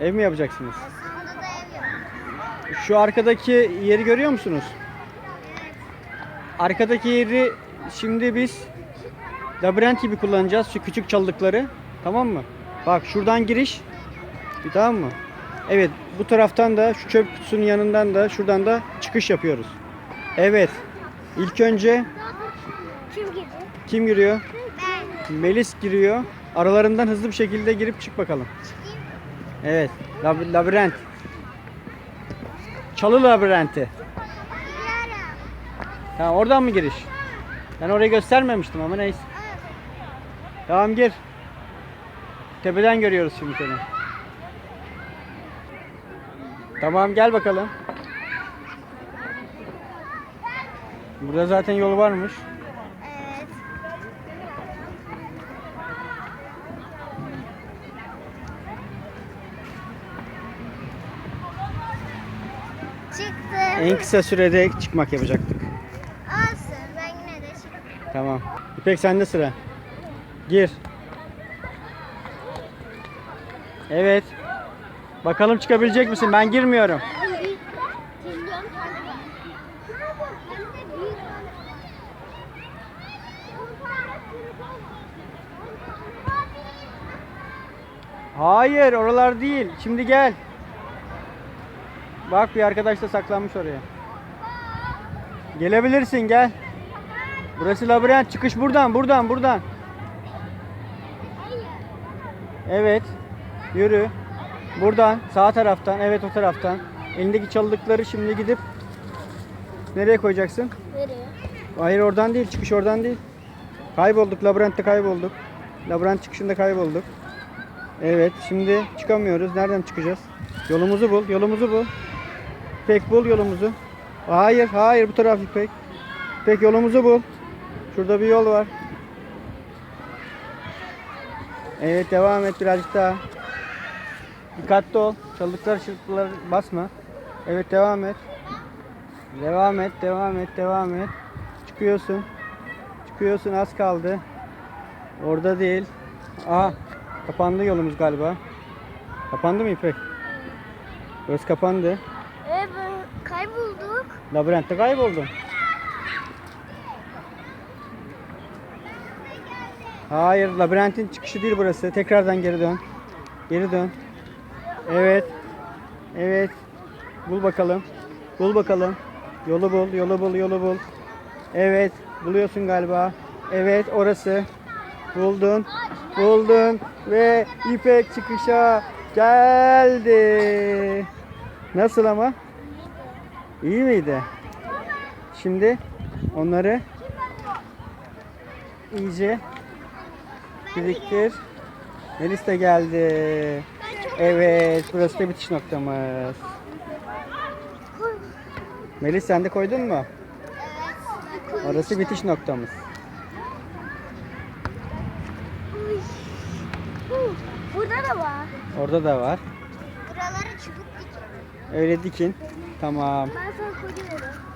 Ev mi yapacaksınız? Aslında da ev yok. Şu arkadaki yeri görüyor musunuz? Arkadaki yeri şimdi biz labirent gibi kullanacağız şu küçük çalılıkları. Tamam mı? Bak şuradan giriş. Tamam mı? Evet bu taraftan da şu çöp kutusunun yanından da şuradan da çıkış yapıyoruz. Evet. İlk önce Kim girdi? kim giriyor? Ben. Melis giriyor. Aralarından hızlı bir şekilde girip çık bakalım. Evet. lab- labirent. Çalı labirenti. Tamam oradan mı giriş? Ben orayı göstermemiştim ama neyse. Tamam gir. Tepeden görüyoruz şimdi seni. Tamam gel bakalım. Burada zaten yol varmış. Çıktım. En kısa sürede çıkmak yapacaktık. Olsun ben yine de çıktım. Tamam. İpek sende sıra. Gir. Evet. Bakalım çıkabilecek misin? Ben girmiyorum. Hayır, oralar değil. Şimdi gel. Bak bir arkadaş da saklanmış oraya. Gelebilirsin gel. Burası labirent. Çıkış buradan, buradan, buradan. Evet. Yürü. Buradan, sağ taraftan. Evet o taraftan. Elindeki çalılıkları şimdi gidip nereye koyacaksın? Veriyor. Hayır oradan değil. Çıkış oradan değil. Kaybolduk. Labirentte kaybolduk. Labirent çıkışında kaybolduk. Evet. Şimdi çıkamıyoruz. Nereden çıkacağız? Yolumuzu bul. Yolumuzu bul. İpek bul yolumuzu. Hayır. Hayır. Bu taraf İpek. İpek yolumuzu bul. Şurada bir yol var. Evet. Devam et birazcık daha. Dikkatli ol. Çalılıklar çırpılar basma. Evet. Devam et. Devam et, devam et, devam et. Çıkıyorsun. Çıkıyorsun az kaldı. Orada değil. Aha kapandı yolumuz galiba. Kapandı mı İpek? Burası kapandı. Evet kaybolduk. Labirentte kayboldun. Hayır, labirentin çıkışı değil burası. Tekrardan geri dön. Geri dön. Evet. Evet. Bul bakalım. Bul bakalım. Yolu bul, yolu bul, yolu bul. Evet, buluyorsun galiba. Evet, orası. Buldun. Buldun ve İpek çıkışa geldi. Nasıl ama? İyi miydi? Şimdi onları iyice biriktir. Melis de geldi. Evet, burası da bitiş noktamız. Melis sen de koydun mu? Evet. Orası bitiş noktamız. Burada da var. Orada da var. Buraları çubuk dikin. Öyle dikin. Tamam. Ben sana koyuyorum.